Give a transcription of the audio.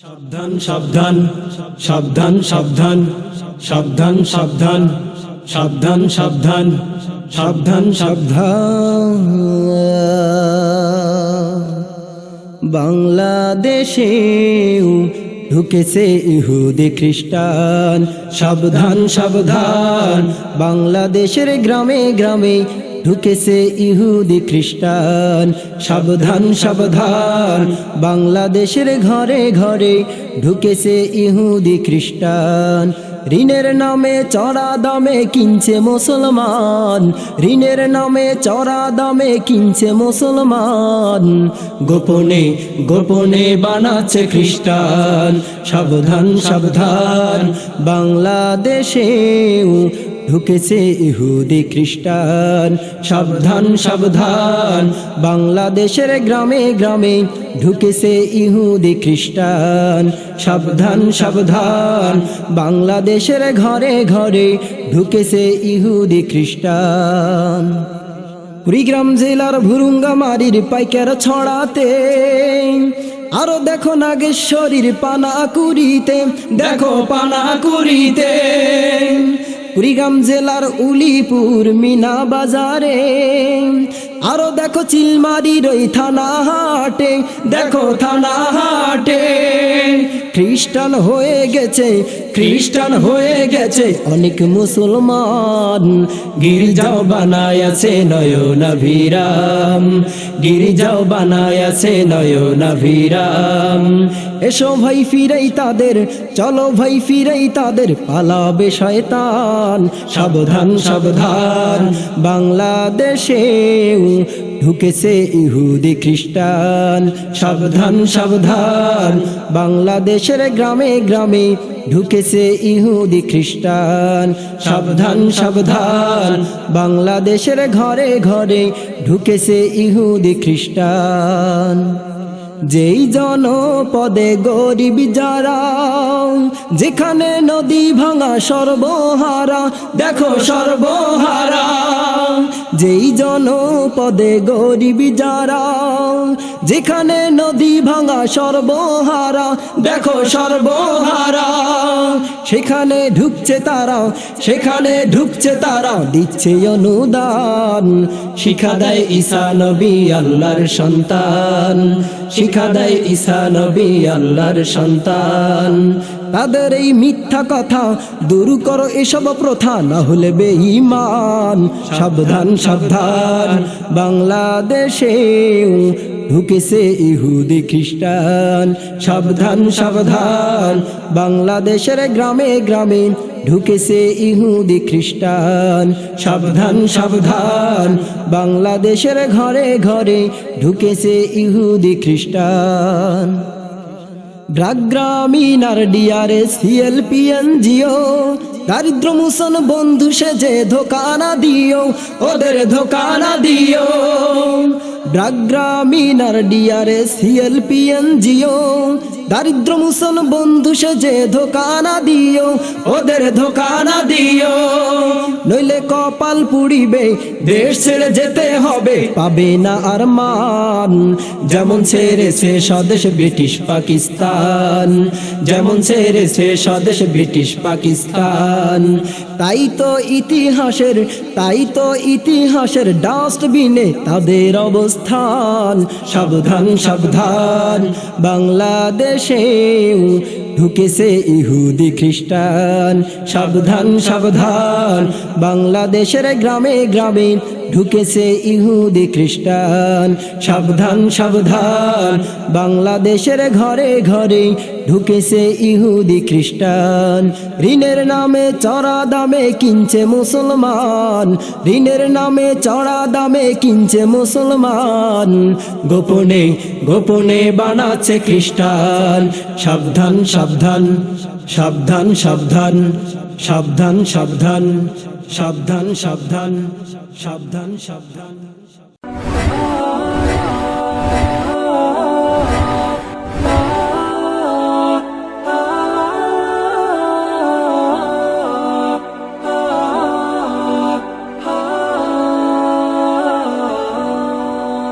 সাবধান সাবধান সাবধান সাবধান সাবধান সাবধান সাবধান সাবধান সাবধান সাবধান। বাংলাদেশে ঢুকেছে ইহুদি খ্রিস্টান। সাবধান সাবধান, বাংলাদেশের গ্রামে গ্রামে ঢুকেছে ইহুদি খ্রিস্টান। সাবধান সাবধান, বাংলাদেশের ঘরে ঘরে ঢুকেছে ইহুদি খ্রিস্টান। ঋণের নামে চড়া দামে কিনছে মুসলমান। ঋণের নামে চড়া দামে কিনছে মুসলমান। গোপনে গোপনে বানাচ্ছে খ্রিস্টান। সাবধান সাবধান। বাংলাদেশেও ঢুকেছে ইহুদি খ্রিস্টান। সাবধান সাবধান, বাংলাদেশের গ্রামে গ্রামে ঢুকেছে ইহুদি খ্রিস্টান। সাবধান সাবধান, বাংলাদেশের ঘরে ঘরে ঢুকেছে ইহুদি খ্রিস্টান। কুড়িগ্রাম জেলার ভুরুঙ্গামারির পাইকার ছড়াতে, আরও দেখো নাগেশ্বরীর পানা কুড়িতে দেখো পানা কুড়িতে কুড়িগ্রাম জেলার উলিপুর মিনা বাজারে। আরও দেখো চিলমারির ওই থানা হাটে দেখো থানা হাটে। খ্রিস্টান হয়ে গেছে, খ্রিস্টান হয়ে গেছে। অনেক মুসলমান গির্জাও বানায় আছে নয়না ভিরাম গির্জাও বানায় আছে নয়না ভিরাম এসো ভাই ফিরেই তাদের, চলো ভাই ফিরাই তাদের, পালাবে শয়তান, সাবধান সাবধান। বাংলাদেশে ঢুকেছে ইহুদি খ্রিস্টান। সাবধান সাবধান, বাংলাদেশের গ্রামে গ্রামে ঢুকেছে ইহুদি খ্রিস্টান। সাবধান সাবধান, বাংলাদেশের ঘরে ঘরে ঢুকেছে ইহুদি খ্রিস্টান। যেই জনপদে গরিব যারা, যেখানে নদী ভাঙা সর্বহারা, দেখো সর্বহারা। যেই জনপদে গরিব যারা, যেখানে নদী ভাঙা সর্বহারা, দেখো সর্বহারা, সেখানে ঢুকছে তারা, সেখানে ঢুকছে তারা, দিচ্ছে অনুদান, শিখা দেয় ঈসা নবী আল্লাহর সন্তান। শিখা দেয় ঈসা নবী আল্লাহর সন্তান। তাদের এই মিথ্যা কথা দূর করো এসব প্রথা, না হলে বেঈমান। সাবধান সাবধান। বাংলাদেশে ঢুকেছে ইহুদি খ্রিস্টান। সাবধান সাবধান। বাংলাদেশের গ্রামে গ্রামে ঢুকেছে ইহুদি খ্রিস্টান। সাবধান সাবধান, বাংলাদেশের ঘরে ঘরে ঢুকেছে ইহুদি খ্রিস্টান। দারিদ্র মুসন বন্ধু সেজে ধোকানা দিও, ওদের ধোকানা দিও। গ্রামীণ আর ডিআরএস সিএলপিএন জিও দারিদ্র মুসন বন্ধু সেজে ধোকানা দিও, ওদের ধোকানা দিও। নইলে কপাল পুড়িবে, দেশ ছেড়ে যেতে হবে, পাবে না আর মান যেমন ছেড়েছে স্বদেশ ব্রিটিশ পাকিস্তান, যেমন ছেড়েছে স্বদেশ ব্রিটিশ পাকিস্তান। তাই তো ইতিহাসের, তাই তো ইতিহাসের ডাস্টবিনে তাদের অবস্থান। সাবধান সাবধান, বাংলাদেশে ঢুকেছে ইহুদি খ্রিস্টান। সাবধান সাবধান। বাংলাদেশের গ্রামে গ্রামে ঢুকেছে ইহুদি খ্রিস্টান। সাবধান সাবধান, বাংলাদেশের ঘরে ঘরে ঢুকেছে ইহুদি খ্রিস্টান। ঋণের নামে চড়া দামে কিনছে মুসলমান। ঋণের নামে চড়া দামে কিনছে মুসলমান। গোপনে গোপনে বানাচ্ছে খ্রিস্টান। সাবধান সাবধান সাবধান সাবধান সাবধান সাবধান। সাবধান সাবধান সাবধান সাবধান।